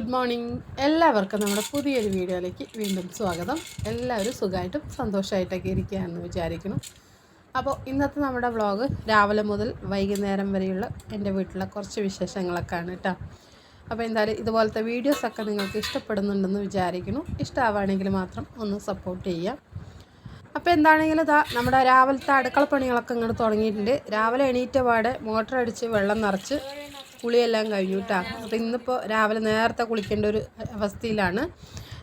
Good morning. എല്ലാവർക്കും നമ്മുടെ പുതിയൊരു വീഡിയോയിലേക്ക് വീണ്ടും സ്വാഗതം. എല്ലാവരും സുഖമായിട്ടും സന്തോഷമായിട്ടൊക്കെ ഇരിക്കുകയാണെന്ന് വിചാരിക്കുന്നു. അപ്പോൾ ഇന്നത്തെ നമ്മുടെ വ്ളോഗ് രാവിലെ മുതൽ വൈകുന്നേരം വരെയുള്ള എന്റെ വീട്ടിലെ കുറച്ച് വിശേഷങ്ങളൊക്കെയാണ് കേട്ടോ. അപ്പോൾ എന്തായാലും ഇതുപോലത്തെ വീഡിയോസൊക്കെ നിങ്ങൾക്ക് ഇഷ്ടപ്പെടുന്നുണ്ടെന്ന് വിചാരിക്കുന്നു. ഇഷ്ടമാവുകയാണെങ്കിൽ മാത്രം ഒന്ന് സപ്പോർട്ട് ചെയ്യുക. അപ്പോൾ എന്താണെങ്കിലും ഇതാ നമ്മുടെ രാവിലത്തെ അടുക്കള പണികളൊക്കെ ഇങ്ങോട്ട് തുടങ്ങിയിട്ടുണ്ട്. രാവിലെ എണീറ്റ പാടെ മോട്ടർ അടിച്ച് വെള്ളം നിറച്ച് കുളിയെല്ലാം കഴിഞ്ഞു കേട്ടോ അപ്പോൾ ഇന്നിപ്പോൾ രാവിലെ നേരത്തെ കുളിക്കേണ്ട ഒരു അവസ്ഥയിലാണ്.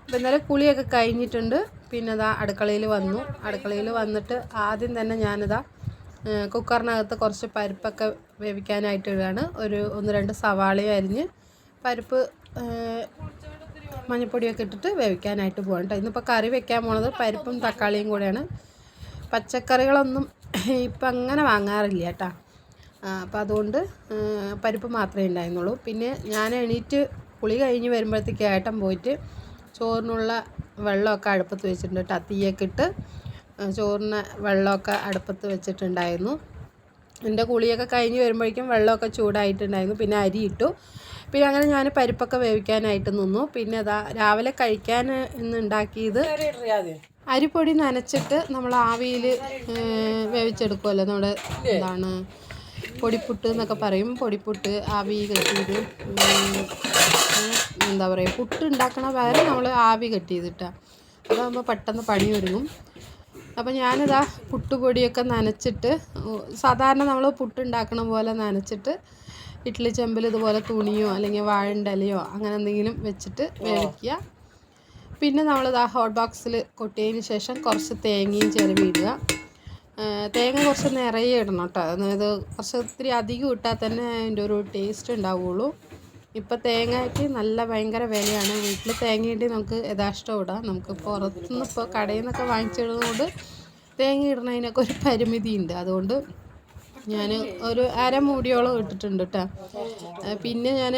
അപ്പോൾ ഇന്നലെ കുളിയൊക്കെ കഴിഞ്ഞിട്ടുണ്ട്. പിന്നെ ഇതാ അടുക്കളയിൽ വന്നു. അടുക്കളയിൽ വന്നിട്ട് ആദ്യം തന്നെ ഞാനിതാ കുക്കറിനകത്ത് കുറച്ച് പരിപ്പൊക്കെ വേവിക്കാനായിട്ട് ഇടുകയാണ് ഒരു ഒന്ന് രണ്ട് സവാളയും അരിഞ്ഞ് പരിപ്പ് മഞ്ഞപ്പൊടിയൊക്കെ ഇട്ടിട്ട് വേവിക്കാനായിട്ട് പോകണം കേട്ടോ ഇന്നിപ്പോൾ കറി വെക്കാൻ പോണത് പരിപ്പും തക്കാളിയും കൂടെയാണ്. പച്ചക്കറികളൊന്നും ഇപ്പം അങ്ങനെ വാങ്ങാറില്ല കേട്ടോ അപ്പോൾ അതുകൊണ്ട് പരിപ്പ് മാത്രമേ ഉണ്ടായിരുന്നുള്ളൂ. പിന്നെ ഞാൻ എണീറ്റ് കുളി കഴിഞ്ഞ് വരുമ്പോഴത്തേക്ക് ഏട്ടൻ പോയിട്ട് ചോറിനുള്ള വെള്ളമൊക്കെ അടുപ്പത്ത് വെച്ചിട്ടുണ്ട്. കേട്ടോ തീയൊക്കെ ഇട്ട് ചോറിന് വെള്ളമൊക്കെ അടുപ്പത്ത് വെച്ചിട്ടുണ്ടായിരുന്നു. എന്റെ കുളിയൊക്കെ കഴിഞ്ഞ് വരുമ്പോഴേക്കും വെള്ളമൊക്കെ ചൂടായിട്ടുണ്ടായിരുന്നു. പിന്നെ അരി ഇട്ടു. പിന്നെ അങ്ങനെ ഞാൻ പരിപ്പൊക്കെ വേവിക്കാനായിട്ട് നിന്നു. പിന്നെ അതാ രാവിലെ കഴിക്കാൻ ഇന്ന് ഉണ്ടാക്കിയത് അരിപ്പൊടി നനച്ചിട്ട് നമ്മൾ ആവിയിൽ വേവിച്ചെടുക്കുമല്ലോ നമ്മുടെ എന്താണ്? പൊടിപ്പുട്ട് എന്നൊക്കെ പറയും. പൊടിപ്പുട്ട് ആവി കെട്ടിയത് എന്താ പറയുക പുട്ട് ഉണ്ടാക്കണ പകരം നമ്മൾ ആവി കെട്ടിയതിട്ടാണ് അതാകുമ്പോൾ പെട്ടെന്ന് പണി ഒരുങ്ങും. അപ്പോൾ ഞാനിതാ പുട്ടുപൊടിയൊക്കെ നനച്ചിട്ട് സാധാരണ നമ്മൾ പുട്ടുണ്ടാക്കണ പോലെ നനച്ചിട്ട് ഇഡ്ഡലി ചെമ്പിൽ ഇതുപോലെ തുണിയോ അല്ലെങ്കിൽ വാഴണ്ടലയോ അങ്ങനെ എന്തെങ്കിലും വെച്ചിട്ട് വേവിക്കുക. പിന്നെ നമ്മളിതാ ഹോട്ട് ബോക്സിൽ കൊട്ടിയതിന് ശേഷം കുറച്ച് തേങ്ങയും ചിരവി ഇടുക ആ, തേങ്ങ കുറച്ച് നിറയെ ഇടണം കേട്ടോ. അതായത് കുറച്ച് ഒത്തിരി അധികം ഇട്ടാൽ തന്നെ അതിന്റെ ഒരു ടേസ്റ്റ് ഉണ്ടാവുള്ളൂ. ഇപ്പോൾ തേങ്ങയ്ക്ക് നല്ല ഭയങ്കര വിലയാണ്. വീട്ടിൽ തേങ്ങയിട്ട് നമുക്ക് യഥാഷ്ടം ഇടാം. നമുക്ക് പുറത്തുനിന്ന് ഇപ്പോൾ കടയിൽ നിന്നൊക്കെ വാങ്ങിച്ചിടുന്നതുകൊണ്ട് തേങ്ങ ഇടുന്നതിനൊക്കെ ഒരു പരിമിതി ഉണ്ട് അതുകൊണ്ട് ഞാൻ ഒരു അര അരമൂടിയോളം ഇട്ടിട്ടുണ്ട് കേട്ടോ. പിന്നെ ഞാൻ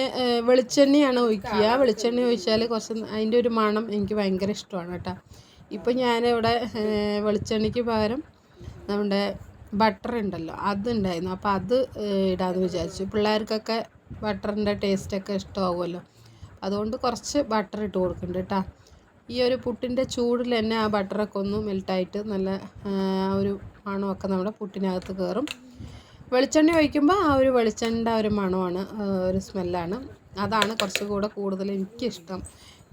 വെളിച്ചെണ്ണയാണ് ഒഴിക്കുക. വെളിച്ചെണ്ണ ഒഴിച്ചാൽ കുറച്ച് അതിന്റെ ഒരു മണം എനിക്ക് ഭയങ്കര ഇഷ്ടമാണ് കേട്ടോ. ഇപ്പം ഞാനിവിടെ വെളിച്ചെണ്ണയ്ക്ക് പകരം നമ്മുടെ ബട്ടർ ഉണ്ടല്ലോ അതുണ്ടായിരുന്നു. അപ്പോൾ അത് ഇടാമെന്ന് വിചാരിച്ചു. പിള്ളേർക്കൊക്കെ ബട്ടറിന്റെ ടേസ്റ്റൊക്കെ ഇഷ്ടമാകുമല്ലോ അതുകൊണ്ട് കുറച്ച് ബട്ടർ ഇട്ട് കൊടുക്കുന്നുണ്ട് കേട്ടോ ഈ ഒരു പുട്ടിന്റെ ചൂടിൽ തന്നെ ആ ബട്ടറൊക്കെ ഒന്ന് മെൽട്ടായിട്ട് നല്ല ഒരു മണമൊക്കെ നമ്മുടെ പുട്ടിനകത്ത് കയറും വെളിച്ചെണ്ണ ഒഴിക്കുമ്പോൾ ആ ഒരു വെളിച്ചെണ്ണ ഒരു മണമാണ് ഒരു സ്മെല്ലാണ് അതാണ് കുറച്ചുകൂടെ കൂടുതൽ എനിക്കിഷ്ടം.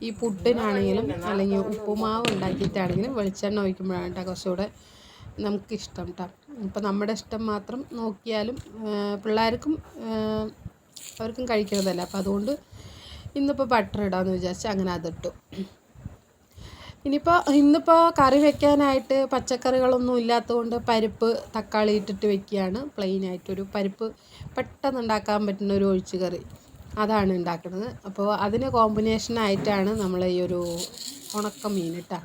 ഈ പുട്ടിനാണെങ്കിലും അല്ലെങ്കിൽ ഉപ്പുമാവ് ഉണ്ടാക്കിയിട്ടാണെങ്കിലും വെളിച്ചെണ്ണ ഒഴിക്കുമ്പോഴാണ് കേട്ടോ കുറച്ചുകൂടെ നമുക്കിഷ്ടം കേട്ടോ ഇപ്പം നമ്മുടെ ഇഷ്ടം മാത്രം നോക്കിയാലും പിള്ളേർക്കും അവർക്കും കഴിക്കുന്നതല്ല അപ്പോൾ അതുകൊണ്ട് ഇന്നിപ്പോൾ ബട്ടർ ഇടാമെന്ന് വിചാരിച്ച് അങ്ങനെ അതിട്ടു. ഇനിയിപ്പോൾ ഇന്നിപ്പോൾ കറി വെക്കാനായിട്ട് പച്ചക്കറികളൊന്നും ഇല്ലാത്തതുകൊണ്ട് പരിപ്പ് തക്കാളി ഇട്ടിട്ട് വെക്കുകയാണ്. പ്ലെയിനായിട്ടൊരു പരിപ്പ് പെട്ടെന്ന് ഉണ്ടാക്കാൻ പറ്റുന്ന ഒരു ഒഴിച്ച് കറി അതാണ് ഉണ്ടാക്കുന്നത്. അപ്പോൾ അതിന് കോമ്പിനേഷനായിട്ടാണ് നമ്മൾ ഈ ഒരു ഉണക്ക മീൻ കേട്ടോ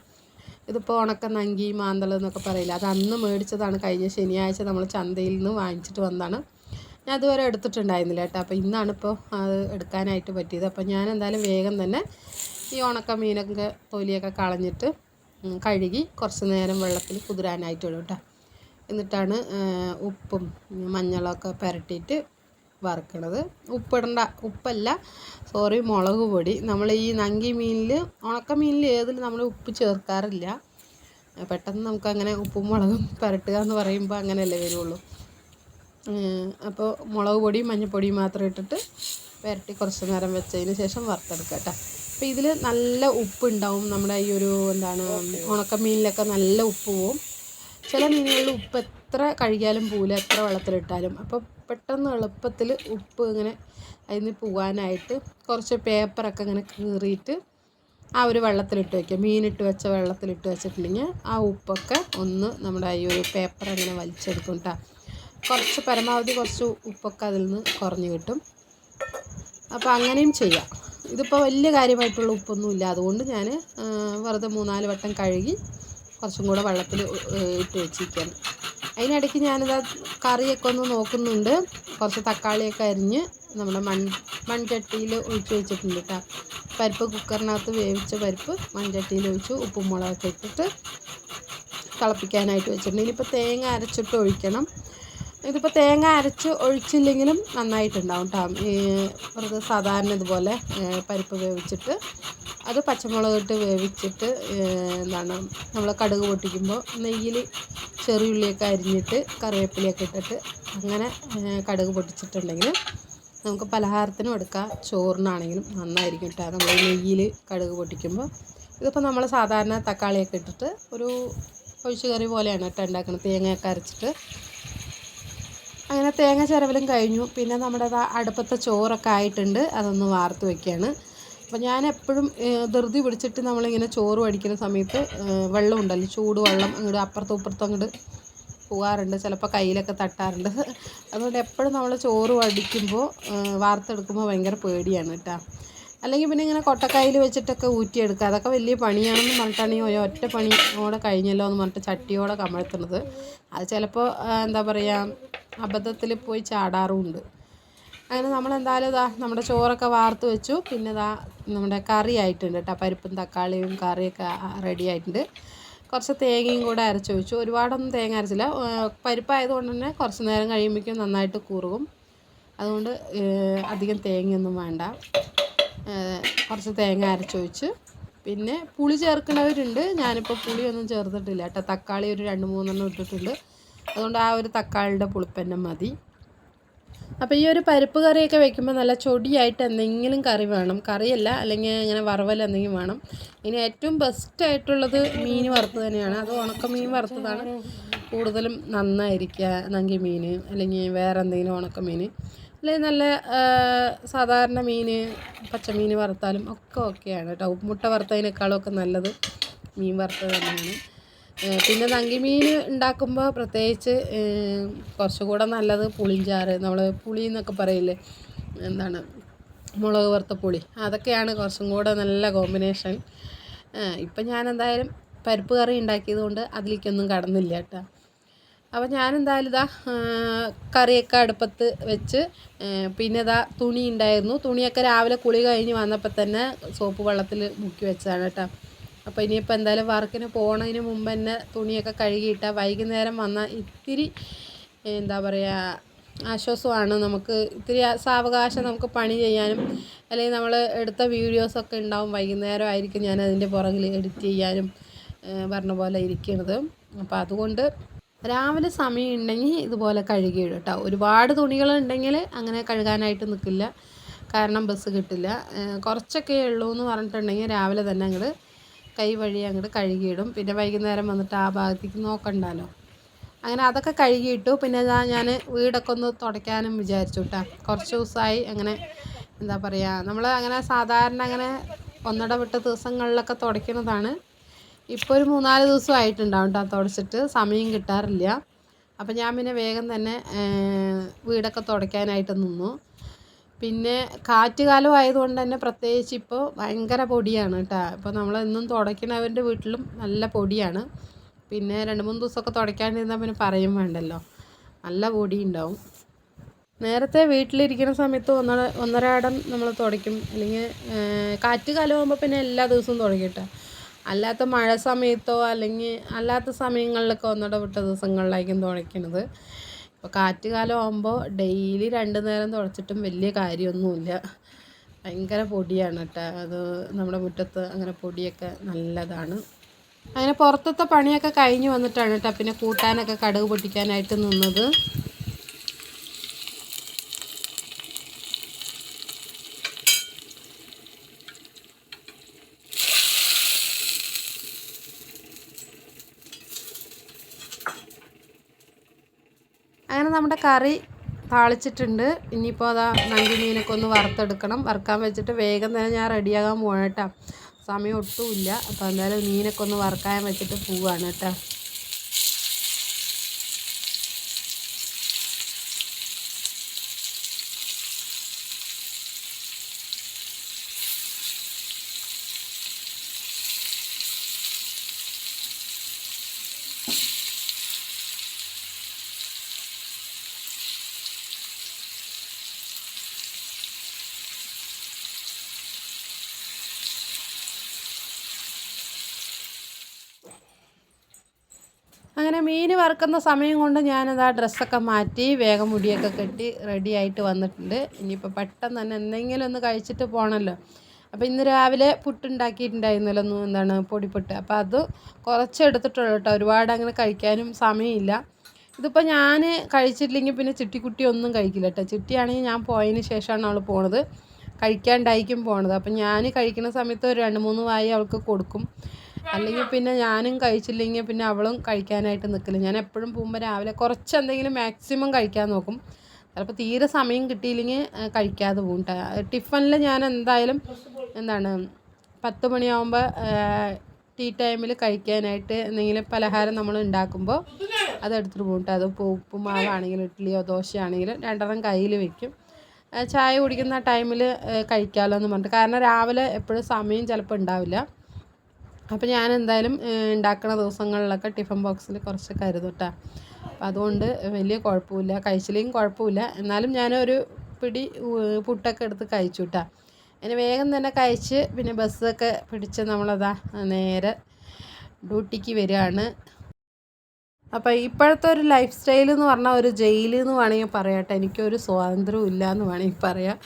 ഇതിപ്പോൾ ഉണക്ക നങ്കി മാന്തൾ എന്നൊക്കെ പറയില്ല? അത് അന്ന് മേടിച്ചതാണ്. കഴിഞ്ഞ ശനിയാഴ്ച നമ്മൾ ചന്തയിൽ നിന്ന് വാങ്ങിച്ചിട്ട് വന്നതാണ്. ഞാൻ അതുവരെ എടുത്തിട്ടുണ്ടായിരുന്നില്ല കേട്ടോ. അപ്പോൾ ഇന്നാണിപ്പോൾ അത് എടുക്കാനായിട്ട് പറ്റിയത്. അപ്പോൾ ഞാൻ എന്തായാലും വേഗം തന്നെ ഈ ഉണക്ക മീനൊക്കെ തൊലിയൊക്കെ കളഞ്ഞിട്ട് കഴുകി കുറച്ച് നേരം വെള്ളത്തിൽ കുതിരാനായിട്ട് ഇടും കേട്ടോ. എന്നിട്ടാണ് ഉപ്പും മഞ്ഞളൊക്കെ പുരട്ടിയിട്ട് വറുക്കണത്. ഉപ്പിടണ്ട ഉപ്പല്ല സോറി മുളക് പൊടി. നമ്മൾ ഈ നങ്കി മീനിൽ ഉണക്ക മീനിൽ ഏതിൽ നമ്മൾ ഉപ്പ് ചേർക്കാറില്ല. പെട്ടെന്ന് നമുക്കങ്ങനെ ഉപ്പും മുളകും പുരട്ടുക എന്ന് പറയുമ്പോൾ അങ്ങനെയല്ലേ വരുള്ളൂ. അപ്പോൾ മുളക് പൊടിയും മഞ്ഞൾപ്പൊടിയും മാത്രം ഇട്ടിട്ട് പുരട്ടി കുറച്ച് നേരം വെച്ചതിന് ശേഷം വറുത്തെടുക്കുക കേട്ടോ. അപ്പോൾ ഇതിൽ നല്ല ഉപ്പുണ്ടാവും. നമ്മുടെ ഈ ഒരു എന്താണ് ഉണക്കമീനിലൊക്കെ നല്ല ഉപ്പ് പോവും. ചില മീനുകളിൽ ഉപ്പ് എത്ര കഴുകിയാലും പോവില്ല എത്ര വെള്ളത്തിലിട്ടാലും. അപ്പോൾ പെട്ടെന്ന് എളുപ്പത്തിൽ ഉപ്പ് ഇങ്ങനെ അതിൽ നിന്ന് പോകാനായിട്ട് കുറച്ച് പേപ്പറൊക്കെ ഇങ്ങനെ കീറിയിട്ട് ആ ഒരു വെള്ളത്തിലിട്ട് വയ്ക്കുക. മീനിട്ട് വെച്ച വെള്ളത്തിലിട്ട് വെച്ചിട്ടുണ്ടെങ്കിൽ ആ ഉപ്പൊക്കെ ഒന്ന് നമ്മുടെ ഈ ഒരു പേപ്പർ അങ്ങനെ വലിച്ചെടുക്കും കേട്ടോ കുറച്ച് പരമാവധി കുറച്ച് ഉപ്പൊക്കെ അതിൽ നിന്ന് കുറഞ്ഞ് കിട്ടും. അപ്പോൾ അങ്ങനെയും ചെയ്യാം. ഇതിപ്പോൾ വലിയ കാര്യമായിട്ടുള്ള ഉപ്പൊന്നുമില്ല അതുകൊണ്ട് ഞാൻ വെറുതെ മൂന്നാൽ വട്ടം കഴുകി കുറച്ചും കൂടെ വെള്ളത്തിൽ ഇട്ട് വെച്ചിരിക്കുകയാണ്. അതിനിടയ്ക്ക് ഞാനിത് കറിയൊക്കെ ഒന്ന് നോക്കുന്നുണ്ട്. കുറച്ച് തക്കാളിയൊക്കെ അരിഞ്ഞ് നമ്മുടെ മൺ മൺചട്ടിയിൽ ഒഴിച്ച് വെച്ചിട്ടുണ്ട് കേട്ടോ. പരിപ്പ് കുക്കറിനകത്ത് വേവിച്ച പരിപ്പ് മൺചട്ടിയിൽ ഒഴിച്ച് ഉപ്പും മുളകൊക്കെ ഇട്ടിട്ട് തിളപ്പിക്കാനായിട്ട് വെച്ചിട്ടുണ്ട്. ഇനിയിപ്പോൾ തേങ്ങ അരച്ചിട്ട് ഒഴിക്കണം. ഇതിപ്പോൾ തേങ്ങ അരച്ച് ഒഴിച്ചില്ലെങ്കിലും നന്നായിട്ടുണ്ടാവും കേട്ടോ. ഈ വെറുതെ സാധാരണ ഇതുപോലെ പരിപ്പ് വേവിച്ചിട്ട് അത് പച്ചമുളക് ഇട്ട് വേവിച്ചിട്ട് എന്താണ് നമ്മൾ കടുക് പൊട്ടിക്കുമ്പോൾ നെയ്യിൽ ചെറിയുള്ളിയൊക്കെ അരിഞ്ഞിട്ട് കറിവേപ്പിലയൊക്കെ ഇട്ടിട്ട് അങ്ങനെ കടുക് പൊട്ടിച്ചിട്ടുണ്ടെങ്കിൽ നമുക്ക് പലഹാരത്തിനും എടുക്കാം. ചോറിനാണെങ്കിലും നന്നായിരിക്കും കേട്ടോ നമ്മൾ നെയ്യിൽ കടുക് പൊട്ടിക്കുമ്പോൾ ഇതിപ്പോൾ നമ്മൾ സാധാരണ തക്കാളിയൊക്കെ ഇട്ടിട്ട് ഒരു ഒഴിച്ചു കറി പോലെയാണ് കേട്ടോ ഉണ്ടാക്കുന്നത്. തേങ്ങയൊക്കെ അരച്ചിട്ട്. അങ്ങനെ തേങ്ങ ചിരവലും കഴിഞ്ഞു. പിന്നെ നമ്മുടെ അടുപ്പത്തെ ചോറൊക്കെ ആയിട്ടുണ്ട്. അതൊന്ന് വാർത്ത് വെക്കുകയാണ് അപ്പോൾ ഞാൻ എപ്പോഴും ധൃതി പിടിച്ചിട്ട് നമ്മളിങ്ങനെ ചോറ് വടിക്കുന്ന സമയത്ത് വെള്ളം ഉണ്ടല്ലോ ചൂട് വെള്ളം അങ്ങോട്ട് അപ്പുറത്തും ഇപ്പുറത്തും അങ്ങോട്ട് പോകാറുണ്ട്. ചിലപ്പോൾ കയ്യിലൊക്കെ തട്ടാറുണ്ട്. അതുകൊണ്ട് എപ്പോഴും നമ്മൾ ചോറ് വടിക്കുമ്പോൾ വാർത്തെടുക്കുമ്പോൾ ഭയങ്കര പേടിയാണ് കേട്ടോ അല്ലെങ്കിൽ പിന്നെ ഇങ്ങനെ കൊട്ടക്കായിൽ വെച്ചിട്ടൊക്കെ ഊറ്റിയെടുക്കുക അതൊക്കെ വലിയ പണിയാണെന്ന് പറഞ്ഞിട്ടാണ് ഈ ഒറ്റ പണിയോടെ കഴിഞ്ഞല്ലോ എന്ന് പറഞ്ഞിട്ട് ചട്ടിയോടെ കമഴ്ത്തുന്നത്. അത് ചിലപ്പോൾ എന്താ പറയുക അബദ്ധത്തിൽ പോയി ചാടാറുമുണ്ട് അങ്ങനെ നമ്മൾ എന്തായാലും ഇതാ നമ്മുടെ ചോറൊക്കെ വാർത്ത് വെച്ചു. പിന്നെ ഇതാ നമ്മുടെ കറി ആയിട്ടുണ്ട് കേട്ടോ. പരിപ്പും തക്കാളിയും കറിയൊക്കെ റെഡി ആയിട്ടുണ്ട്. കുറച്ച് തേങ്ങയും കൂടെ അരച്ച് വെച്ചു. ഒരുപാടൊന്നും തേങ്ങ അരച്ചില്ല. പരിപ്പായതുകൊണ്ട് തന്നെ കുറച്ച് നേരം കഴിയുമ്പോഴേക്കും നന്നായിട്ട് കുറുകും. അതുകൊണ്ട് അധികം തേങ്ങയൊന്നും വേണ്ട. കുറച്ച് തേങ്ങ അരച്ച് വെച്ച് പിന്നെ പുളി ചേർക്കുന്നവരുണ്ട്. ഞാനിപ്പോൾ പുളിയൊന്നും ചേർത്തിട്ടില്ല കേട്ടോ. തക്കാളി ഒരു രണ്ട് മൂന്നെണ്ണം ഇട്ടിട്ടുണ്ട്. അതുകൊണ്ട് ആ ഒരു തക്കാളിയുടെ പുളിപ്പന്നെ മതി. അപ്പോൾ ഈ ഒരു പരിപ്പ് കറിയൊക്കെ വെക്കുമ്പോൾ നല്ല ചൊടിയായിട്ട് എന്തെങ്കിലും കറി വേണം. കറിയല്ല അല്ലെങ്കിൽ ഇങ്ങനെ വറവൽ എന്തെങ്കിലും വേണം. ഇനി ഏറ്റവും ബെസ്റ്റ് ആയിട്ടുള്ളത് മീൻ വറുത്ത് തന്നെയാണ്. അത് ഉണക്ക മീൻ വറുത്തതാണ്. കൂടുതലും നന്നായിരിക്കുക നങ്കി മീൻ അല്ലെങ്കിൽ വേറെ എന്തെങ്കിലും ഉണക്ക മീൻ അല്ലെങ്കിൽ നല്ല സാധാരണ മീൻ പച്ചമീൻ വറുത്താലും ഒക്കെ ഓക്കെയാണ് കേട്ടോ. മുട്ട വറുത്തതിനേക്കാളും ഒക്കെ നല്ലത് മീൻ വറുത്തത് തന്നെയാണ്. പിന്നെ നങ്കിമീൻ ഉണ്ടാക്കുമ്പോൾ പ്രത്യേകിച്ച് കുറച്ചുകൂടെ നല്ലത് പുളിഞ്ചാറ് നമ്മൾ പുളി എന്നൊക്കെ പറയില്ലേ? എന്താണ്? മുളക് വറുത്ത പുളി. അതൊക്കെയാണ് കുറച്ചും കൂടെ നല്ല കോമ്പിനേഷൻ. ഇപ്പം ഞാൻ എന്തായാലും പരിപ്പ് കറി ഉണ്ടാക്കിയത് കൊണ്ട് അതിലേക്കൊന്നും കടന്നില്ല കേട്ടോ. അപ്പോൾ ഞാനെന്തായാലും ഇതാ കറിയൊക്കെ അടുപ്പത്ത് വെച്ച് പിന്നെ ഇതാ തുണി ഉണ്ടായിരുന്നു. തുണിയൊക്കെ രാവിലെ കുളി കഴിഞ്ഞ് വന്നപ്പോൾ തന്നെ സോപ്പ് വെള്ളത്തിൽ മുക്കി വെച്ചതാണ് കേട്ടോ. അപ്പോൾ ഇനിയിപ്പോൾ എന്തായാലും വർക്കിന് പോണതിന് മുമ്പ് തന്നെ തുണിയൊക്കെ കഴുകിയിട്ടാൽ വൈകുന്നേരം വന്നാൽ ഇത്തിരി എന്താ പറയുക ആശ്വാസമാണ് നമുക്ക്. ഇത്തിരി സാവകാശം നമുക്ക് പണി ചെയ്യാനും അല്ലെങ്കിൽ നമ്മൾ എടുത്ത വീഡിയോസൊക്കെ ഉണ്ടാവും. വൈകുന്നേരം ആയിരിക്കും ഞാൻ അതിന്റെ പുറകിൽ എഡിറ്റ് ചെയ്യാനും പറഞ്ഞ പോലെ ഇരിക്കുന്നത് അപ്പോൾ അതുകൊണ്ട് രാവിലെ സമയം ഉണ്ടെങ്കിൽ ഇതുപോലെ കഴുകിയിടും കേട്ടോ ഒരുപാട് തുണികളുണ്ടെങ്കിൽ അങ്ങനെ കഴുകാനായിട്ട് നിൽക്കില്ല കാരണം ബസ് കിട്ടില്ല. കുറച്ചൊക്കെ ഉള്ളൂ എന്ന് പറഞ്ഞിട്ടുണ്ടെങ്കിൽ രാവിലെ തന്നെ അങ്ങോട്ട് കൈ വഴി അങ്ങോട്ട് കഴുകിയിടും. പിന്നെ വൈകുന്നേരം വന്നിട്ട് ആ ഭാഗത്തേക്ക് നോക്കണ്ടല്ലോ അങ്ങനെ അതൊക്കെ കഴുകിയിട്ടു. പിന്നെ ഇതാ ഞാൻ വീടൊക്കെ ഒന്ന് തുടയ്ക്കാനും വിചാരിച്ചു കേട്ടോ കുറച്ച് ദിവസമായി അങ്ങനെ എന്താ പറയുക നമ്മൾ അങ്ങനെ സാധാരണ അങ്ങനെ ഒന്നിട വിട്ട ദിവസങ്ങളിലൊക്കെ തുടയ്ക്കുന്നതാണ് ഇപ്പോൾ ഒരു മൂന്നാൽ ദിവസം ആയിട്ടുണ്ടാവും കേട്ടോ തുടച്ചിട്ട്. സമയം കിട്ടാറില്ല. അപ്പം ഞാൻ പിന്നെ വേഗം തന്നെ വീടൊക്കെ തുടയ്ക്കാനായിട്ട് നിന്നു. പിന്നെ കാറ്റ് കാലം ആയതുകൊണ്ട് തന്നെ പ്രത്യേകിച്ച് ഇപ്പോൾ ഭയങ്കര പൊടിയാണ് കേട്ടോ ഇപ്പോൾ നമ്മൾ എന്നും തുടയ്ക്കണവന്റെ വീട്ടിലും നല്ല പൊടിയാണ്. പിന്നെ രണ്ട് മൂന്ന് ദിവസമൊക്കെ തുടയ്ക്കാണ്ടിരുന്നാൽ പിന്നെ പറയും വേണ്ടല്ലോ. നല്ല പൊടി ഉണ്ടാവും നേരത്തെ വീട്ടിലിരിക്കുന്ന സമയത്ത് ഒന്നര ഒന്നരാടം നമ്മൾ തുടയ്ക്കും. അല്ലെങ്കിൽ കാറ്റ് കാലമാകുമ്പോൾ പിന്നെ എല്ലാ ദിവസവും തുടയ്ക്കും അല്ലാത്ത മഴ സമയത്തോ അല്ലെങ്കിൽ അല്ലാത്ത സമയങ്ങളിലൊക്കെ ഒന്നട വിട്ട ദിവസങ്ങളിലായിരിക്കും തുടയ്ക്കുന്നത് ഇപ്പോൾ കാറ്റ് കാലം ആകുമ്പോൾ ഡെയിലി രണ്ട് നേരം തുടച്ചിട്ടും വലിയ കാര്യമൊന്നുമില്ല. ഭയങ്കര പൊടിയാണ് കേട്ടോ അത് നമ്മുടെ മുറ്റത്ത് അങ്ങനെ പൊടിയൊക്കെ നല്ലതാണ്. അങ്ങനെ പുറത്തത്തെ പണിയൊക്കെ കഴിഞ്ഞ് വന്നിട്ടാണ് കേട്ടോ പിന്നെ കൂട്ടാനൊക്കെ കടുക് പൊട്ടിക്കാനായിട്ട് നിന്നത്. അങ്ങനെ നമ്മുടെ കറി താളിച്ചിട്ടുണ്ട്. ഇനിയിപ്പോൾ അതാ നന്ദി മീനൊക്കെ ഒന്ന് വറുത്തെടുക്കണം. വറുക്കാൻ വെച്ചിട്ട് വേഗം തന്നെ ഞാൻ റെഡിയാകാൻ പോകണം കേട്ടോ സമയം ഒട്ടുമില്ല. അപ്പോൾ എന്തായാലും മീനൊക്കെ ഒന്ന് വറുക്കാൻ വെച്ചിട്ട് പോവാണ് കേട്ടോ. അങ്ങനെ മീൻ വറുക്കുന്ന സമയം കൊണ്ട് ഞാനത് ആ ഡ്രസ്സൊക്കെ മാറ്റി വേഗം മുടിയൊക്കെ കെട്ടി റെഡി ആയിട്ട് വന്നിട്ടുണ്ട്. ഇനിയിപ്പോൾ പെട്ടെന്ന് തന്നെ എന്തെങ്കിലും ഒന്ന് കഴിച്ചിട്ട് പോകണമല്ലോ അപ്പോൾ ഇന്ന് രാവിലെ പുട്ടുണ്ടാക്കിയിട്ടുണ്ടായിരുന്നല്ലോ എന്താണ് പൊടിപ്പുട്ട് അപ്പോൾ അത് കുറച്ചെടുത്തിട്ടുള്ളൂ കേട്ടോ. ഒരുപാട് അങ്ങനെ കഴിക്കാനും സമയമില്ല. ഇതിപ്പോൾ ഞാൻ കഴിച്ചിട്ടില്ലെങ്കിൽ പിന്നെ ചിട്ടിക്കുട്ടി ഒന്നും കഴിക്കില്ല കേട്ടോ. ചിട്ടിയാണെങ്കിൽ ഞാൻ പോയതിന് ശേഷമാണ് അവൾ പോണത്. കഴിക്കാണ്ടായിരിക്കും പോണത്. അപ്പം ഞാൻ കഴിക്കുന്ന സമയത്ത് ഒരു രണ്ട് മൂന്ന് വായി അവൾക്ക് കൊടുക്കും. അല്ലെങ്കിൽ പിന്നെ ഞാനും കഴിച്ചില്ലെങ്കിൽ പിന്നെ അവളും കഴിക്കാനായിട്ട് നിൽക്കില്ല. ഞാൻ എപ്പോഴും പോകുമ്പോൾ രാവിലെ കുറച്ച് എന്തെങ്കിലും മാക്സിമം കഴിക്കാൻ നോക്കും. ചിലപ്പോൾ തീരെ സമയം കിട്ടിയില്ലെങ്കിൽ കഴിക്കാതെ പോകും ടിഫനിൽ ഞാൻ എന്തായാലും എന്താണ് പത്ത് മണിയാകുമ്പോൾ ടീ ടൈമിൽ കഴിക്കാനായിട്ട് എന്തെങ്കിലും പലഹാരം നമ്മൾ ഉണ്ടാക്കുമ്പോൾ അതെടുത്തിട്ട് പോകും ട്ടോ. അത് ഉപ്പുമാവാണെങ്കിലും ഇഡ്ഡലിയോ ദോശയാണെങ്കിലും രണ്ടെണ്ണം കയ്യിൽ വെക്കും. ചായ കുടിക്കുന്ന ടൈമിൽ കഴിക്കാമല്ലോ എന്ന് പറഞ്ഞിട്ട്. കാരണം രാവിലെ എപ്പോഴും സമയം ചിലപ്പോൾ ഉണ്ടാവില്ല. അപ്പോൾ ഞാൻ എന്തായാലും ഉണ്ടാക്കുന്ന ദിവസങ്ങളിലൊക്കെ ടിഫിൻ ബോക്സിൽ കുറച്ച് കരുതൂട്ടാ. അപ്പം അതുകൊണ്ട് വലിയ കുഴപ്പമില്ല കഴിച്ചില്ലെങ്കിൽ കുഴപ്പമില്ല എന്നാലും ഞാനൊരു പിടി പുട്ടൊക്കെ എടുത്ത് കഴിച്ചു അതിന് വേഗം തന്നെ കഴിച്ച് പിന്നെ ബസ്സൊക്കെ പിടിച്ച് നമ്മളതാ നേരെ ഡ്യൂട്ടിക്ക് വരികയാണ് അപ്പോൾ ഇപ്പോഴത്തെ ഒരു ലൈഫ് സ്റ്റൈൽ എന്ന് പറഞ്ഞാൽ ഒരു ജയിൽ എന്ന് വേണമെങ്കിൽ കേട്ടോ എനിക്കൊരു സ്വാതന്ത്ര്യവും ഇല്ല എന്ന് വേണമെങ്കിൽ പറയാം.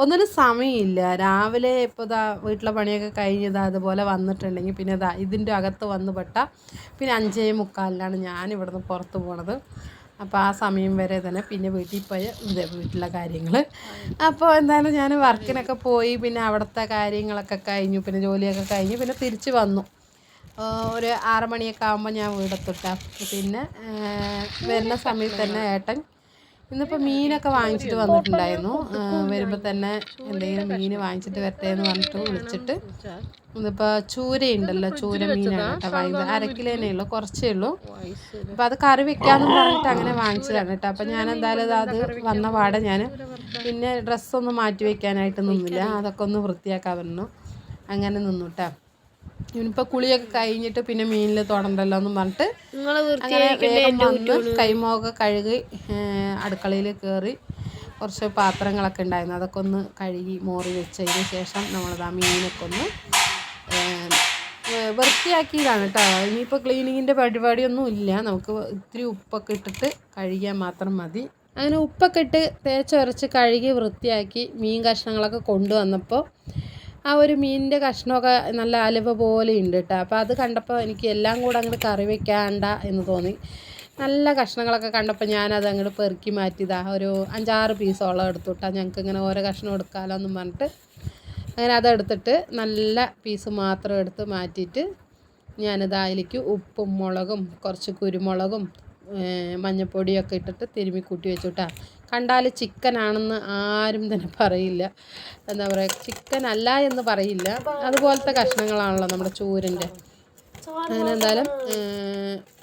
ഒന്നിനും സമയമില്ല. രാവിലെ ഇപ്പോൾ ഇതാ വീട്ടിലെ പണിയൊക്കെ കഴിഞ്ഞതാ അതുപോലെ വന്നിട്ടുണ്ടെങ്കിൽ പിന്നെ ഇതാ ഇതിന്റെ അകത്ത് വന്ന് പെട്ട പിന്നെ അഞ്ചേ മുക്കാലിലാണ് ഞാൻ ഇവിടുന്ന് പുറത്ത് പോണത്. അപ്പോൾ ആ സമയം വരെ തന്നെ പിന്നെ വീട്ടിൽ പോയ വീട്ടിലെ കാര്യങ്ങൾ. അപ്പോൾ എന്തായാലും ഞാൻ വർക്കിനൊക്കെ പോയി പിന്നെ അവിടുത്തെ കാര്യങ്ങളൊക്കെ കഴിഞ്ഞു പിന്നെ ജോലിയൊക്കെ കഴിഞ്ഞു പിന്നെ തിരിച്ച് വന്നു. ഒരു ആറ് മണിയൊക്കെ ആകുമ്പോൾ ഞാൻ വീടെത്തിട്ടാ. പിന്നെ വരുന്ന സമയത്ത് തന്നെ ഏട്ടൻ ഇന്നിപ്പോൾ മീനൊക്കെ വാങ്ങിച്ചിട്ട് വന്നിട്ടുണ്ടായിരുന്നു. വരുമ്പോൾ തന്നെ എന്തെങ്കിലും മീൻ വാങ്ങിച്ചിട്ട് വരട്ടെ എന്ന് പറഞ്ഞിട്ട് വിളിച്ചിട്ട് ഇന്നിപ്പോൾ ചൂരയുണ്ടല്ലോ ചൂര മീനാണ് കേട്ടോ വാങ്ങിയത്. അര കിലോനേ ഉള്ളൂ കുറച്ചേ ഉള്ളൂ. അപ്പോൾ അത് കറി വെക്കാമെന്ന് പറഞ്ഞിട്ട് അങ്ങനെ വാങ്ങിച്ചതാണ് കേട്ടോ. അപ്പോൾ ഞാൻ എന്തായാലും അത് വന്ന പാടെ ഞാൻ പിന്നെ ഡ്രസ്സൊന്നും മാറ്റി വെക്കാനായിട്ട് നിന്നില്ല. അതൊക്കെ ഒന്ന് വൃത്തിയാക്കാൻ പറഞ്ഞു. അങ്ങനെ നിന്നു കേട്ടോ. ഇവനിപ്പോൾ കുളിയൊക്കെ കഴിഞ്ഞിട്ട് പിന്നെ മീനിൽ തൊടണ്ടല്ലോ എന്ന് പറഞ്ഞിട്ട് അങ്ങനെ വേഗം വന്ന് കൈമുഖമൊക്കെ കഴുകി അടുക്കളയിൽ കയറി കുറച്ച് പാത്രങ്ങളൊക്കെ ഉണ്ടായിരുന്നു. അതൊക്കെ ഒന്ന് കഴുകി മോറി വെച്ചതിന് ശേഷം നമ്മളത് ആ മീനൊക്കെ ഒന്ന് വൃത്തിയാക്കിയതാണ് കേട്ടോ ഇനിയിപ്പോൾ ക്ലീനിങ്ങിന്റെ പരിപാടിയൊന്നും ഇല്ല. നമുക്ക് ഇത്തിരി ഉപ്പൊക്കെ ഇട്ടിട്ട് കഴുകിയാൽ മാത്രം മതി. അങ്ങനെ ഉപ്പൊക്കെ ഇട്ട് തേച്ചൊരച്ച് കഴുകി വൃത്തിയാക്കി മീൻ കഷ്ണങ്ങളൊക്കെ കൊണ്ടുവന്നപ്പോൾ ആ ഒരു മീനിന്റെ കഷ്ണമൊക്കെ നല്ല അലവ് പോലെ ഉണ്ട് കേട്ടോ. അപ്പോൾ അത് കണ്ടപ്പോൾ എനിക്ക് എല്ലാം കൂടെ അങ്ങോട്ട് കറി വെക്കാണ്ട എന്ന് തോന്നി. നല്ല കഷ്ണങ്ങളൊക്കെ കണ്ടപ്പോൾ ഞാനത് അങ്ങോട്ട് പെറുക്കി മാറ്റിയതാ. ഒരു അഞ്ചാറ് പീസോളം എടുത്തു കേട്ടോ. ഞങ്ങൾക്ക് ഇങ്ങനെ ഓരോ കഷ്ണം എടുക്കാമല്ലോ എന്നും പറഞ്ഞിട്ട് അങ്ങനെ അതെടുത്തിട്ട് നല്ല പീസ് മാത്രം എടുത്ത് മാറ്റിയിട്ട് ഞാനിത് അതിലേക്ക് ഉപ്പും മുളകും കുറച്ച് കുരുമുളകും ഏഹ് മഞ്ഞൾപ്പൊടിയൊക്കെ ഇട്ടിട്ട് തിരുമ്മി കൂട്ടി വെച്ചു കേട്ടോ കണ്ടാൽ ചിക്കൻ ആണെന്ന് ആരും തന്നെ പറയില്ല. എന്താ പറയുക ചിക്കൻ അല്ല എന്ന് പറയില്ല. അതുപോലത്തെ കഷ്ണങ്ങളാണല്ലോ നമ്മുടെ ചൂരന്റെ. അങ്ങനെ എന്തായാലും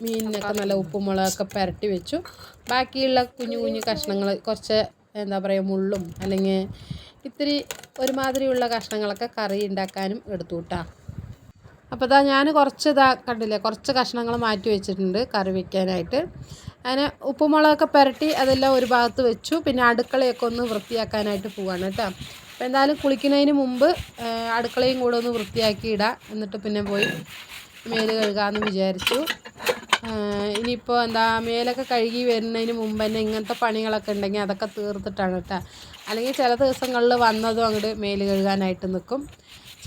മീനിനൊക്കെ നല്ല ഉപ്പും മുളകൊക്കെ പുരട്ടി വെച്ചു. ബാക്കിയുള്ള കുഞ്ഞു കുഞ്ഞു കഷ്ണങ്ങൾ കുറച്ച് എന്താ പറയുക മുള്ളും അല്ലെങ്കിൽ ഇത്തിരി ഒരുമാതിരിയുള്ള കഷ്ണങ്ങളൊക്കെ കറി ഉണ്ടാക്കാനും എടുത്തു അപ്പോൾ ഇതാ ഞാൻ കുറച്ച് ഇതാ കണ്ടില്ലേ കുറച്ച് കഷ്ണങ്ങൾ മാറ്റി വെച്ചിട്ടുണ്ട് കറി വയ്ക്കാനായിട്ട് അങ്ങനെ ഉപ്പുമുളകൊക്കെ പുരട്ടി അതെല്ലാം ഒരു ഭാഗത്ത് വെച്ചു. പിന്നെ അടുക്കളയൊക്കെ ഒന്ന് വൃത്തിയാക്കാനായിട്ട് പോവാണ് കേട്ടോ. അപ്പോൾ എന്തായാലും കുളിക്കുന്നതിന് മുമ്പ് അടുക്കളയും കൂടെ ഒന്ന് വൃത്തിയാക്കി ഇടാം. എന്നിട്ട് പിന്നെ പോയി മേൽ കഴുകാമെന്ന് വിചാരിച്ചു. ഇനിയിപ്പോൾ എന്താ മേലൊക്കെ കഴുകി വരുന്നതിന് മുമ്പ് തന്നെ ഇങ്ങനത്തെ പണികളൊക്കെ ഉണ്ടെങ്കിൽ അതൊക്കെ തീർത്തിട്ടാണ് കേട്ടോ. അല്ലെങ്കിൽ ചില ദിവസങ്ങളിൽ വന്നതും അങ്ങോട്ട് മേൽ കഴുകാനായിട്ട് നിൽക്കും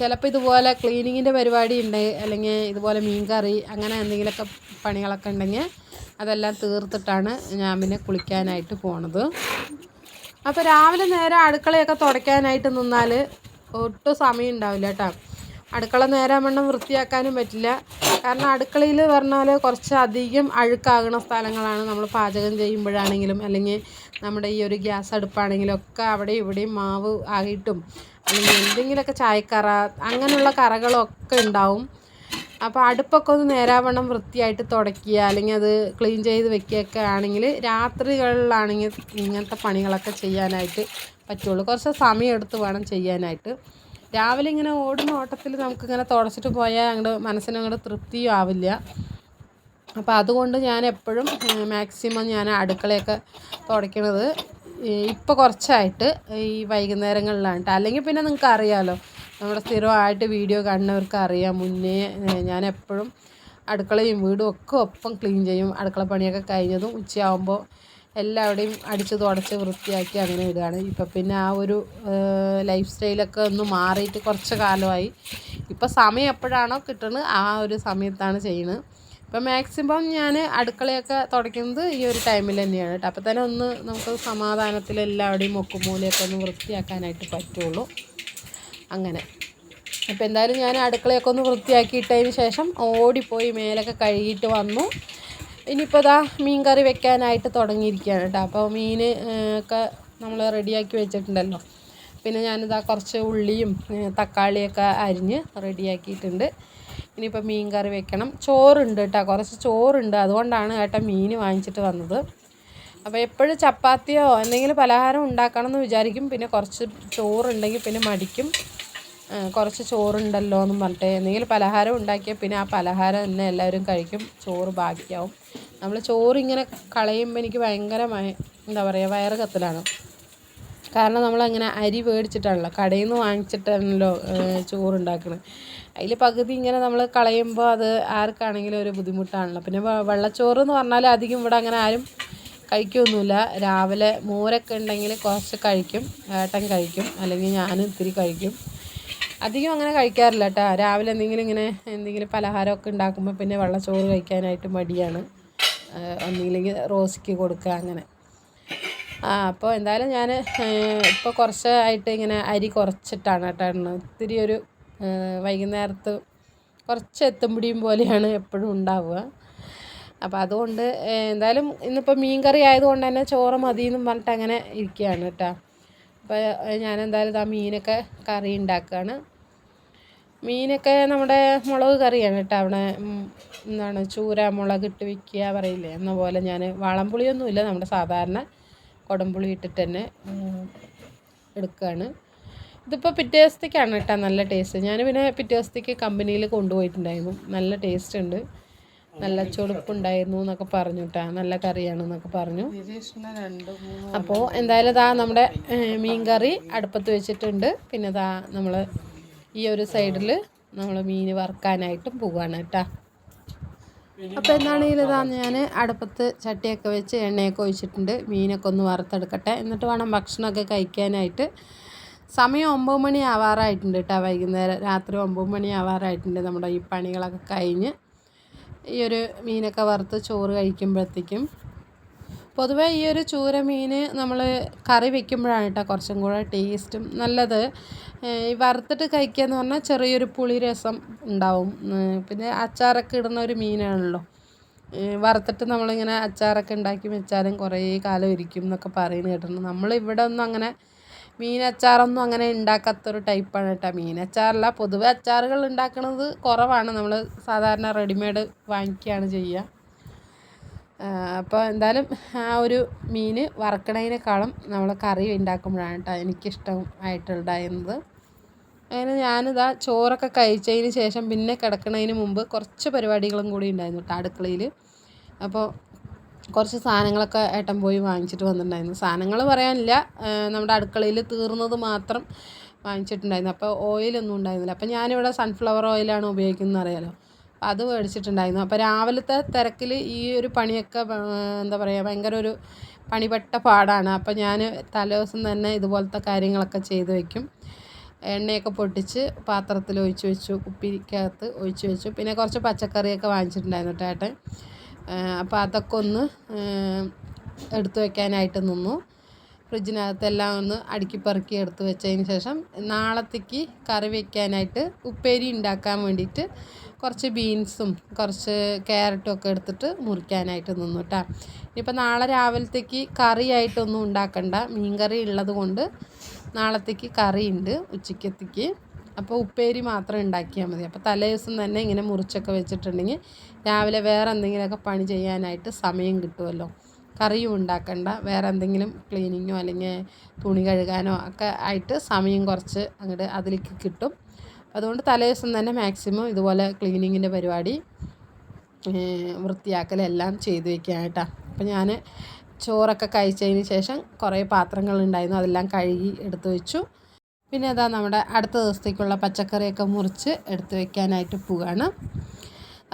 ചിലപ്പോൾ ഇതുപോലെ ക്ലീനിങ്ങിന്റെ പരിപാടി ഉണ്ട് അല്ലെങ്കിൽ ഇതുപോലെ മീൻ കറി അങ്ങനെ എന്തെങ്കിലുമൊക്കെ പണികളൊക്കെ ഉണ്ടെങ്കിൽ അതെല്ലാം തീർത്തിട്ടാണ് ഞാൻ പിന്നെ കുളിക്കാനായിട്ട് പോണത്. അപ്പോൾ രാവിലെ നേരം അടുക്കളയൊക്കെ തുടയ്ക്കാനായിട്ട് നിന്നാൽ ഒട്ടും സമയം ഉണ്ടാവില്ല കേട്ടോ. അടുക്കള നേരം വണ്ണം വൃത്തിയാക്കാനും പറ്റില്ല. കാരണം അടുക്കളയിൽ പറഞ്ഞാൽ കുറച്ച് അധികം അഴുക്കാകുന്ന സ്ഥലങ്ങളാണ് നമ്മൾ പാചകം ചെയ്യുമ്പോഴാണെങ്കിലും അല്ലെങ്കിൽ നമ്മുടെ ഈ ഒരു ഗ്യാസ് അടുപ്പാണെങ്കിലും ഒക്കെ അവിടെ ഇവിടെയും മാവ് ആയിട്ടും അല്ലെങ്കിൽ എന്തെങ്കിലുമൊക്കെ ചായക്കറ അങ്ങനെയുള്ള കറകളൊക്കെ ഉണ്ടാവും. അപ്പോൾ അടുപ്പൊക്കെ ഒന്ന് നേരാവണ്ണം വൃത്തിയായിട്ട് തുടയ്ക്കുക അല്ലെങ്കിൽ അത് ക്ലീൻ ചെയ്ത് വെക്കുകയൊക്കെ ആണെങ്കിൽ രാത്രികളിലാണെങ്കിൽ ഇങ്ങനത്തെ പണികളൊക്കെ ചെയ്യാനായിട്ട് പറ്റുള്ളൂ. കുറച്ച് സമയം എടുത്ത് വേണം ചെയ്യാനായിട്ട്. രാവിലെ ഇങ്ങനെ ഓടുന്ന ഓട്ടത്തിൽ നമുക്കിങ്ങനെ തുടച്ചിട്ട് പോയാൽ അങ്ങോട്ട് മനസ്സിന് അങ്ങോട്ട് തൃപ്തിയും ആവില്ല. അപ്പോൾ അതുകൊണ്ട് ഞാൻ എപ്പോഴും മാക്സിമം ഞാൻ അടുക്കളയൊക്കെ തുടയ്ക്കണത് ഇപ്പോൾ കുറച്ചായിട്ട് ഈ വൈകുന്നേരങ്ങളിലാണ് അല്ലെങ്കിൽ പിന്നെ നിങ്ങൾക്ക് അറിയാമല്ലോ നമ്മുടെ സ്ഥിരമായിട്ട് വീഡിയോ കാണുന്നവർക്ക് അറിയാം മുന്നേ ഞാൻ എപ്പോഴും അടുക്കളയും വീടും ഒക്കെ ഒപ്പം ക്ലീൻ ചെയ്യും. അടുക്കള പണിയൊക്കെ കഴിഞ്ഞതും ഉച്ചയാകുമ്പോൾ എല്ലാവിടെയും അടിച്ച് തുടച്ച് വൃത്തിയാക്കി അങ്ങനെ ഇടുകയാണ്. ഇപ്പം പിന്നെ ആ ഒരു ലൈഫ് സ്റ്റൈലൊക്കെ ഒന്ന് മാറിയിട്ട് കുറച്ച് കാലമായി. ഇപ്പം സമയം എപ്പോഴാണോ കിട്ടുന്നത് ആ ഒരു സമയത്താണ് ചെയ്യുന്നത് ഇപ്പം മാക്സിമം ഞാൻ അടുക്കളയൊക്കെ തുടയ്ക്കുന്നത് ഈ ഒരു ടൈമിൽ തന്നെയാണ് കേട്ടോ അപ്പം തന്നെ ഒന്ന് നമുക്ക് സമാധാനത്തിൽ എല്ലാവരുടെയും മുക്കുമൂലയൊക്കെ ഒന്ന് വൃത്തിയാക്കാനായിട്ട് പറ്റുള്ളൂ. അങ്ങനെ. അപ്പോൾ എന്തായാലും ഞാൻ അടുക്കളയൊക്കെ ഒന്ന് വൃത്തിയാക്കിയിട്ടതിന് ശേഷം ഓടിപ്പോയി മേലൊക്കെ കഴുകിയിട്ട് വന്നു. ഇനിയിപ്പോൾ ഇതാ മീൻ കറി വെക്കാനായിട്ട് തുടങ്ങിയിരിക്കുകയാണ് കേട്ടോ അപ്പോൾ മീൻ ഒക്കെ നമ്മൾ റെഡിയാക്കി വെച്ചിട്ടുണ്ടല്ലോ. പിന്നെ ഞാനിതാ കുറച്ച് ഉള്ളിയും തക്കാളിയൊക്കെ അരിഞ്ഞ് റെഡിയാക്കിയിട്ടുണ്ട്. ഇനിയിപ്പോൾ മീൻ കറി വെക്കണം. ചോറുണ്ട് കേട്ടോ കുറച്ച് ചോറുണ്ട്. അതുകൊണ്ടാണ് ഏട്ടാ മീൻ വാങ്ങിച്ചിട്ട് വന്നത്. അപ്പോൾ എപ്പോഴും ചപ്പാത്തിയോ എന്തെങ്കിലും പലഹാരം ഉണ്ടാക്കണം എന്ന് വിചാരിക്കും. പിന്നെ കുറച്ച് ചോറുണ്ടെങ്കിൽ പിന്നെ മടിക്കും. കുറച്ച് ചോറുണ്ടല്ലോ എന്നും പറഞ്ഞിട്ട് എന്തെങ്കിലും പലഹാരം ഉണ്ടാക്കിയാൽ പിന്നെ ആ പലഹാരം തന്നെ എല്ലാവരും കഴിക്കും. ചോറ് ബാക്കിയാവും. നമ്മൾ ചോറ് ഇങ്ങനെ കളയുമ്പോൾ എനിക്ക് ഭയങ്കരമായ എന്താ പറയുക വയറ് കത്തലാണ് കാരണം നമ്മളങ്ങനെ അരി മേടിച്ചിട്ടാണല്ലോ. കടയിൽ നിന്ന് വാങ്ങിച്ചിട്ടാണല്ലോ ചോറുണ്ടാക്കുന്നത് അതിൽ പകുതി ഇങ്ങനെ നമ്മൾ കളയുമ്പോൾ അത് ആർക്കാണെങ്കിലും ഒരു ബുദ്ധിമുട്ടാണല്ലോ. പിന്നെ വെള്ളച്ചോറ് എന്ന് പറഞ്ഞാൽ അധികം ഇവിടെ അങ്ങനെ ആരും കഴിക്കൊന്നുമില്ല. രാവിലെ മോരൊക്കെ ഉണ്ടെങ്കിൽ കുറച്ച് കഴിക്കും ഏട്ടൻ കഴിക്കും അല്ലെങ്കിൽ ഞാനും ഇത്തിരി കഴിക്കും. അധികം അങ്ങനെ കഴിക്കാറില്ല കേട്ടോ രാവിലെ എന്തെങ്കിലും ഇങ്ങനെ എന്തെങ്കിലും പലഹാരമൊക്കെ ഉണ്ടാക്കുമ്പോൾ പിന്നെ വെള്ളച്ചോറ് കഴിക്കാനായിട്ട് മടിയാണ്. ഒന്നില്ലെങ്കിൽ റോസിക്ക് കൊടുക്കുക അങ്ങനെ. ആ അപ്പോൾ എന്തായാലും ഞാൻ ഇപ്പോൾ കുറച്ചായിട്ട് ഇങ്ങനെ അരി കുറച്ചിട്ടാണ് കേട്ടോ ഇത്തിരി ഒരു വൈകുന്നേരത്ത് കുറച്ച് എത്തുംപിടിയും പോലെയാണ് എപ്പോഴും ഉണ്ടാവുക. അപ്പോൾ അതുകൊണ്ട് എന്തായാലും ഇന്നിപ്പോൾ മീൻ കറി ആയതുകൊണ്ട് തന്നെ ചോറ് മതി എന്നും പറഞ്ഞിട്ട് അങ്ങനെ ഇരിക്കുകയാണ് കേട്ടോ. അപ്പോൾ ഞാൻ എന്തായാലും ആ മീനൊക്കെ കറി ഉണ്ടാക്കുകയാണ്. മീനൊക്കെ നമ്മുടെ മുളക് കറിയാണ് കേട്ടോ അവിടെ എന്താണ് ചൂര മുളക് ഇട്ട് വിൽക്കുക പറയില്ലേ? എന്ന പോലെ ഞാൻ വാളംപുളിയൊന്നുമില്ല നമ്മുടെ സാധാരണ കുടംപുളി ഇട്ടിട്ട് തന്നെ എടുക്കുകയാണ്. ഇതിപ്പോൾ പിറ്റേ ദിവസത്തേക്കാണ് കേട്ടോ നല്ല ടേസ്റ്റ് ഞാൻ പിന്നെ പിറ്റേ ദിവസത്തേക്ക് കമ്പനിയിൽ കൊണ്ടുപോയിട്ടുണ്ടായിരുന്നു. നല്ല ടേസ്റ്റ് ഉണ്ട്. നല്ല ചുളുപ്പുണ്ടായിരുന്നു എന്നൊക്കെ പറഞ്ഞു കേട്ടോ. നല്ല കറിയാണ് എന്നൊക്കെ പറഞ്ഞു. അപ്പോൾ എന്തായാലും ഇതാ നമ്മുടെ മീൻ കറി അടുപ്പത്ത് വെച്ചിട്ടുണ്ട്. പിന്നെ ഇതാ നമ്മൾ ഈ ഒരു സൈഡിൽ നമ്മൾ മീൻ വറുക്കാനായിട്ടും പോവുകയാണ് കേട്ടോ. അപ്പോൾ എന്താണെങ്കിലും ഇതാ ഞാൻ അടുപ്പത്ത് ചട്ടിയൊക്കെ വെച്ച് എണ്ണയൊക്കെ ഒഴിച്ചിട്ടുണ്ട്. മീനൊക്കെ ഒന്ന് വറുത്തെടുക്കട്ടെ. എന്നിട്ട് വേണം ഭക്ഷണമൊക്കെ കഴിക്കാനായിട്ട്. സമയം ഒമ്പത് മണി ആവാറായിട്ടുണ്ട് കേട്ടോ വൈകുന്നേരം. രാത്രി ഒമ്പത് മണി ആവാറായിട്ടുണ്ട് നമ്മുടെ ഈ പണികളൊക്കെ കഴിഞ്ഞ്. ഈ ഒരു മീനൊക്കെ വറുത്ത് ചോറ് കഴിക്കുമ്പോഴത്തേക്കും. പൊതുവേ ഈ ഒരു ചൂര മീൻ നമ്മൾ കറി വെക്കുമ്പോഴാണ് കേട്ടോ കുറച്ചും കൂടെ ടേസ്റ്റും നല്ലത്. ഈ വറുത്തിട്ട് കഴിക്കുക എന്ന് പറഞ്ഞാൽ ചെറിയൊരു പുളി രസം ഉണ്ടാവും. പിന്നെ അച്ചാറൊക്കെ ഇടുന്ന ഒരു മീനാണല്ലോ. വറുത്തിട്ട് നമ്മളിങ്ങനെ അച്ചാറൊക്കെ ഉണ്ടാക്കി വെച്ചാലും കുറേ കാലം ഇരിക്കും എന്നൊക്കെ പറയുന്നത് കേട്ടിട്ടുണ്ട്. നമ്മളിവിടെ ഒന്നും അങ്ങനെ മീൻ അച്ചാറൊന്നും അങ്ങനെ ഉണ്ടാക്കാത്തൊരു ടൈപ്പാണ് കേട്ടോ മീൻ അച്ചാറല്ല പൊതുവെ അച്ചാറുകൾ ഉണ്ടാക്കുന്നത് കുറവാണ്. നമ്മൾ സാധാരണ റെഡിമെയ്ഡ് വാങ്ങിക്കുകയാണ് ചെയ്യുക അപ്പോൾ എന്തായാലും ആ ഒരു മീൻ വറക്കണതിനേക്കാളും നമ്മൾ കറി ഉണ്ടാക്കുമ്പോഴാണ് കേട്ടോ എനിക്കിഷ്ടം ആയിട്ടുണ്ടായിരുന്നത് അങ്ങനെ ഞാനിതാ ചോറൊക്കെ കഴിച്ചതിന് ശേഷം പിന്നെ കിടക്കുന്നതിന് മുമ്പ് കുറച്ച് പരിപാടികളും കൂടി ഉണ്ടായിരുന്നു കേട്ടോ അടുക്കളയിൽ അപ്പോൾ കുറച്ച് സാധനങ്ങളൊക്കെ ഏട്ടൻ പോയി വാങ്ങിച്ചിട്ട് വന്നിട്ടുണ്ടായിരുന്നു. സാധനങ്ങൾ പറയാനില്ല. നമ്മുടെ അടുക്കളയിൽ തീർന്നത് മാത്രം വാങ്ങിച്ചിട്ടുണ്ടായിരുന്നു. അപ്പോൾ ഓയിലൊന്നും ഉണ്ടായിരുന്നില്ല. അപ്പോൾ ഞാനിവിടെ സൺഫ്ലവർ ഓയിലാണ് ഉപയോഗിക്കുന്നത് അറിയാലോ. അത് മേടിച്ചിട്ടുണ്ടായിരുന്നു. അപ്പോൾ രാവിലത്തെ തിരക്കിൽ ഈ ഒരു പണിയൊക്കെ എന്താ പറയുക ഭയങ്കര ഒരു പണിപ്പെട്ട പാടാണ്. അപ്പോൾ ഞാൻ തലേദിവസം തന്നെ ഇതുപോലത്തെ കാര്യങ്ങളൊക്കെ ചെയ്ത് വയ്ക്കും എണ്ണയൊക്കെ പൊട്ടിച്ച് പാത്രത്തിൽ ഒഴിച്ച് വെച്ചു കുപ്പിക്കകത്ത് ഒഴിച്ച് വെച്ചു. പിന്നെ കുറച്ച് പച്ചക്കറിയൊക്കെ വാങ്ങിച്ചിട്ടുണ്ടായിരുന്നു കേട്ടോ അപ്പോൾ അതൊക്കെ ഒന്ന് എടുത്തു വെക്കാനായിട്ട് നിന്നു. ഫ്രിഡ്ജിനകത്തെല്ലാം ഒന്ന് അടുക്കി പെറുക്കി എടുത്ത് വെച്ചതിന് ശേഷം നാളത്തേക്ക് കറി വയ്ക്കാനായിട്ട് ഉപ്പേരി ഉണ്ടാക്കാൻ വേണ്ടിയിട്ട് കുറച്ച് ബീൻസും കുറച്ച് ക്യാരറ്റും ഒക്കെ എടുത്തിട്ട് മുറിക്കാനായിട്ട് നിന്നു കേട്ടോ. ഇനിയിപ്പോൾ നാളെ രാവിലത്തേക്ക് കറിയായിട്ടൊന്നും ഉണ്ടാക്കണ്ട. മീൻ കറി ഉള്ളത് കൊണ്ട് നാളത്തേക്ക് കറിയുണ്ട് ഉച്ചക്കത്തേക്ക്. അപ്പോൾ ഉപ്പേരി മാത്രം ഉണ്ടാക്കിയാൽ മതി. അപ്പോൾ തലേ ദിവസം തന്നെ ഇങ്ങനെ മുറിച്ചൊക്കെ വെച്ചിട്ടുണ്ടെങ്കിൽ രാവിലെ വേറെ എന്തെങ്കിലുമൊക്കെ പണി ചെയ്യാനായിട്ട് സമയം കിട്ടുമല്ലോ. കറിയും ഉണ്ടാക്കണ്ട. വേറെ എന്തെങ്കിലും ക്ലീനിങ്ങോ അല്ലെങ്കിൽ തുണി കഴുകാനോ ഒക്കെ ആയിട്ട് സമയം കുറച്ച് അങ്ങോട്ട് അതിലേക്ക് കിട്ടും. അതുകൊണ്ട് തലേ ദിവസം തന്നെ മാക്സിമം ഇതുപോലെ ക്ലീനിങ്ങിന്റെ പരിപാടി വൃത്തിയാക്കലെല്ലാം ചെയ്തു വയ്ക്കാനായിട്ടാണ് അപ്പോൾ ഞാൻ ചോറൊക്കെ കഴിച്ചതിന് ശേഷം കുറേ പാത്രങ്ങളുണ്ടായിരുന്നു അതെല്ലാം കഴുകി എടുത്തു വെച്ചു. പിന്നെ അതാ നമ്മുടെ അടുത്ത ദിവസത്തേക്കുള്ള പച്ചക്കറിയൊക്കെ മുറിച്ച് എടുത്തു വയ്ക്കാനായിട്ട് പോവുകയാണ്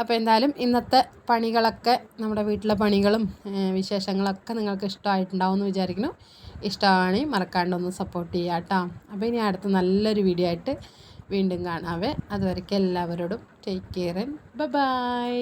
അപ്പോൾ എന്തായാലും ഇന്നത്തെ പണികളൊക്കെ നമ്മുടെ വീട്ടിലെ പണികളും വിശേഷങ്ങളൊക്കെ നിങ്ങൾക്ക് ഇഷ്ടമായിട്ടുണ്ടാവും എന്ന് വിചാരിക്കുന്നു. ഇഷ്ടമാണെങ്കിൽ മറക്കാണ്ടൊന്ന് സപ്പോർട്ട് ചെയ്യാം കേട്ടോ അപ്പോൾ ഇനി അടുത്ത നല്ലൊരു വീഡിയോ ആയിട്ട് വീണ്ടും കാണാവേ. അതുവരയ്ക്ക് എല്ലാവരോടും ടേക്ക് കെയർ ബൈ